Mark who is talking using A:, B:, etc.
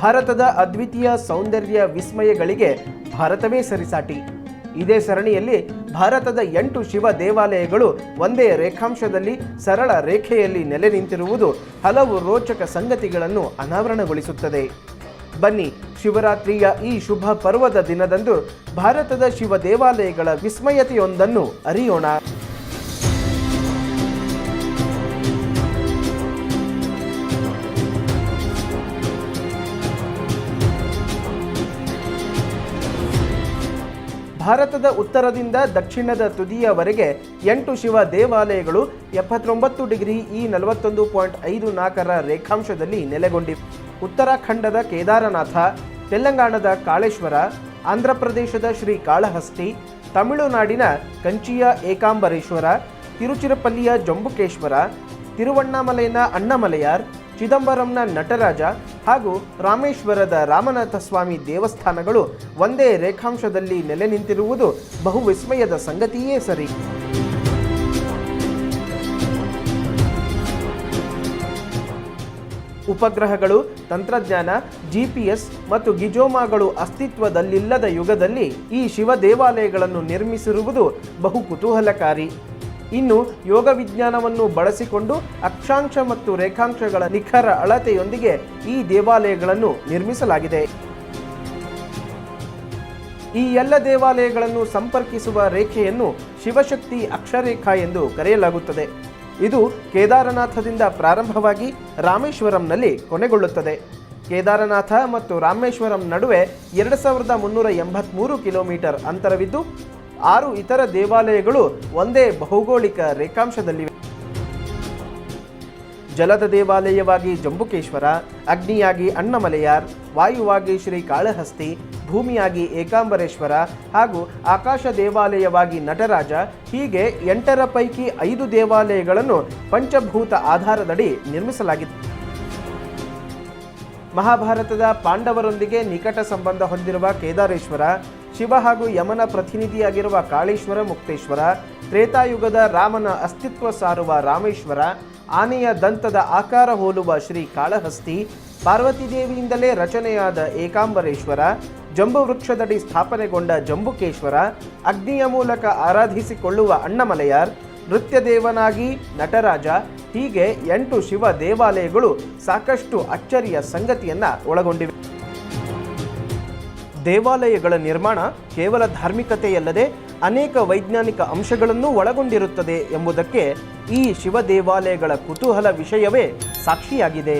A: ಭಾರತದ ಅದ್ವಿತೀಯ ಸೌಂದರ್ಯ ವಿಸ್ಮಯಗಳಿಗೆ ಭಾರತವೇ ಸರಿಸಾಟಿ. ಇದೇ ಸರಣಿಯಲ್ಲಿ ಭಾರತದ ಎಂಟು ಶಿವ ದೇವಾಲಯಗಳು ಒಂದೇ ರೇಖಾಂಶದಲ್ಲಿ ಸರಳ ರೇಖೆಯಲ್ಲಿ ನೆಲೆ ನಿಂತಿರುವುದು ಹಲವು ರೋಚಕ ಸಂಗತಿಗಳನ್ನು ಅನಾವರಣಗೊಳಿಸುತ್ತದೆ. ಬನ್ನಿ, ಶಿವರಾತ್ರಿಯ ಈ ಶುಭ ಪರ್ವದ ದಿನದಂದು ಭಾರತದ ಶಿವ ದೇವಾಲಯಗಳ ವಿಸ್ಮಯತೆಯೊಂದನ್ನು ಅರಿಯೋಣ. ಭಾರತದ ಉತ್ತರದಿಂದ ದಕ್ಷಿಣದ ತುದಿಯವರೆಗೆ ಎಂಟು ಶಿವ ದೇವಾಲಯಗಳು ಎಪ್ಪತ್ತೊಂಬತ್ತು ಡಿಗ್ರಿ ಈ ನಲವತ್ತೊಂದು ಪಾಯಿಂಟ್ ಐದು ನಾಲ್ಕರ ರೇಖಾಂಶದಲ್ಲಿ ನೆಲೆಗೊಂಡಿವೆ ಉತ್ತರಾಖಂಡದ ಕೇದಾರನಾಥ, ತೆಲಂಗಾಣದ ಕಾಳೇಶ್ವರ, ಆಂಧ್ರಪ್ರದೇಶದ ಶ್ರೀ ಕಾಳಹಸ್ತಿ, ತಮಿಳುನಾಡಿನ ಕಂಚಿಯ ಏಕಾಂಬರೇಶ್ವರ, ತಿರುಚಿರಪಲ್ಲಿಯ ಜಂಬುಕೇಶ್ವರ ತಿರುವಣ್ಣಾಮಲೆಯ ಅಣ್ಣಮಲಯಾರ್ ಚಿದಂಬರಂನ ನಟರಾಜ ಹಾಗೂ ರಾಮೇಶ್ವರದ ರಾಮನಾಥ ಸ್ವಾಮಿ ದೇವಸ್ಥಾನಗಳು ಒಂದೇ ರೇಖಾಂಶದಲ್ಲಿ ನೆಲೆ ನಿಂತಿರುವುದು ಬಹು ವಿಸ್ಮಯದ ಸಂಗತಿಯೇ ಸರಿ. ಉಪಗ್ರಹಗಳು, ತಂತ್ರಜ್ಞಾನ, ಜಿಪಿಎಸ್ ಮತ್ತು ಗಿಜೋಮಾಗಳು ಅಸ್ತಿತ್ವದಲ್ಲಿಲ್ಲದ ಯುಗದಲ್ಲಿ ಈ ಶಿವ ದೇವಾಲಯಗಳನ್ನು ನಿರ್ಮಿಸಿರುವುದು ಬಹು ಕುತೂಹಲಕಾರಿ ಇನ್ನು ಯೋಗ ವಿಜ್ಞಾನವನ್ನು ಬಳಸಿಕೊಂಡು ಅಕ್ಷಾಂಶ ಮತ್ತು ರೇಖಾಂಶಗಳ ನಿಖರ ಅಳತೆಯೊಂದಿಗೆ ಈ ದೇವಾಲಯಗಳನ್ನು ನಿರ್ಮಿಸಲಾಗಿದೆ. ಈ ಎಲ್ಲ ದೇವಾಲಯಗಳನ್ನು ಸಂಪರ್ಕಿಸುವ ರೇಖೆಯನ್ನು ಶಿವಶಕ್ತಿ ಅಕ್ಷರೇಖಾ ಎಂದು ಕರೆಯಲಾಗುತ್ತದೆ. ಇದು ಕೇದಾರನಾಥದಿಂದ ಪ್ರಾರಂಭವಾಗಿ ರಾಮೇಶ್ವರಂನಲ್ಲಿ ಕೊನೆಗೊಳ್ಳುತ್ತದೆ. ಕೇದಾರನಾಥ ಮತ್ತು ರಾಮೇಶ್ವರಂ ನಡುವೆ ಎರಡು ಸಾವಿರದ ಮುನ್ನೂರ ಎಂಬತ್ತ್ಮೂರು ಕಿಲೋಮೀಟರ್ ಅಂತರವಿದ್ದು ಆರು ಇತರ ದೇವಾಲಯಗಳು ಒಂದೇ ಭೌಗೋಳಿಕ ರೇಖಾಂಶದಲ್ಲಿವೆ. ಜಲದ ದೇವಾಲಯವಾಗಿ ಜಂಬುಕೇಶ್ವರ, ಅಗ್ನಿಯಾಗಿ ಅಣ್ಣಮಲೆಯಾರ್, ವಾಯುವಾಗಿ ಶ್ರೀ ಕಾಳಹಸ್ತಿ, ಭೂಮಿಯಾಗಿ ಏಕಾಂಬರೇಶ್ವರ ಹಾಗೂ ಆಕಾಶ ದೇವಾಲಯವಾಗಿ ನಟರಾಜ ಹೀಗೆ ಎಂಟರ ಪೈಕಿ ಐದು ದೇವಾಲಯಗಳನ್ನು ಪಂಚಭೂತ ಆಧಾರದಡಿ ನಿರ್ಮಿಸಲಾಗಿದೆ ಮಹಾಭಾರತದ ಪಾಂಡವರೊಂದಿಗೆ ನಿಕಟ ಸಂಬಂಧ ಹೊಂದಿರುವ ಕೇದಾರೇಶ್ವರ ಶಿವ ಹಾಗೂ ಯಮನ ಪ್ರತಿನಿಧಿಯಾಗಿರುವ ಕಾಳೇಶ್ವರ ಮುಕ್ತೇಶ್ವರ, ತ್ರೇತಾಯುಗದ ರಾಮನ ಅಸ್ತಿತ್ವ ಸಾರುವ ರಾಮೇಶ್ವರ, ಆನೆಯ ದಂತದ ಆಕಾರ ಹೋಲುವ ಶ್ರೀ ಕಾಳಹಸ್ತಿ ಪಾರ್ವತಿದೇವಿಯಿಂದಲೇ ರಚನೆಯಾದ ಏಕಾಂಬರೇಶ್ವರ, ಜಂಬು ವೃಕ್ಷದಡಿ ಸ್ಥಾಪನೆಗೊಂಡ ಜಂಬುಕೇಶ್ವರ, ಅಗ್ನಿಯ ಮೂಲಕ ಆರಾಧಿಸಿಕೊಳ್ಳುವ ಅಣ್ಣಮಲೆಯಾರ್, ನೃತ್ಯದೇವನಾಗಿ ನಟರಾಜ, ಹೀಗೆ ಎಂಟು ಶಿವ ದೇವಾಲಯಗಳು ಸಾಕಷ್ಟು ಅಚ್ಚರಿಯ ಸಂಗತಿಯನ್ನ ಒಳಗೊಂಡಿವೆ. ದೇವಾಲಯಗಳ ನಿರ್ಮಾಣ ಕೇವಲ ಧಾರ್ಮಿಕತೆಯಲ್ಲದೆ ಅನೇಕ ವೈಜ್ಞಾನಿಕ ಅಂಶಗಳನ್ನು ಒಳಗೊಂಡಿರುತ್ತದೆ ಎಂಬುದಕ್ಕೆ ಈ ಶಿವ ದೇವಾಲಯಗಳ ಕುತೂಹಲ ವಿಷಯವೇ ಸಾಕ್ಷಿಯಾಗಿದೆ.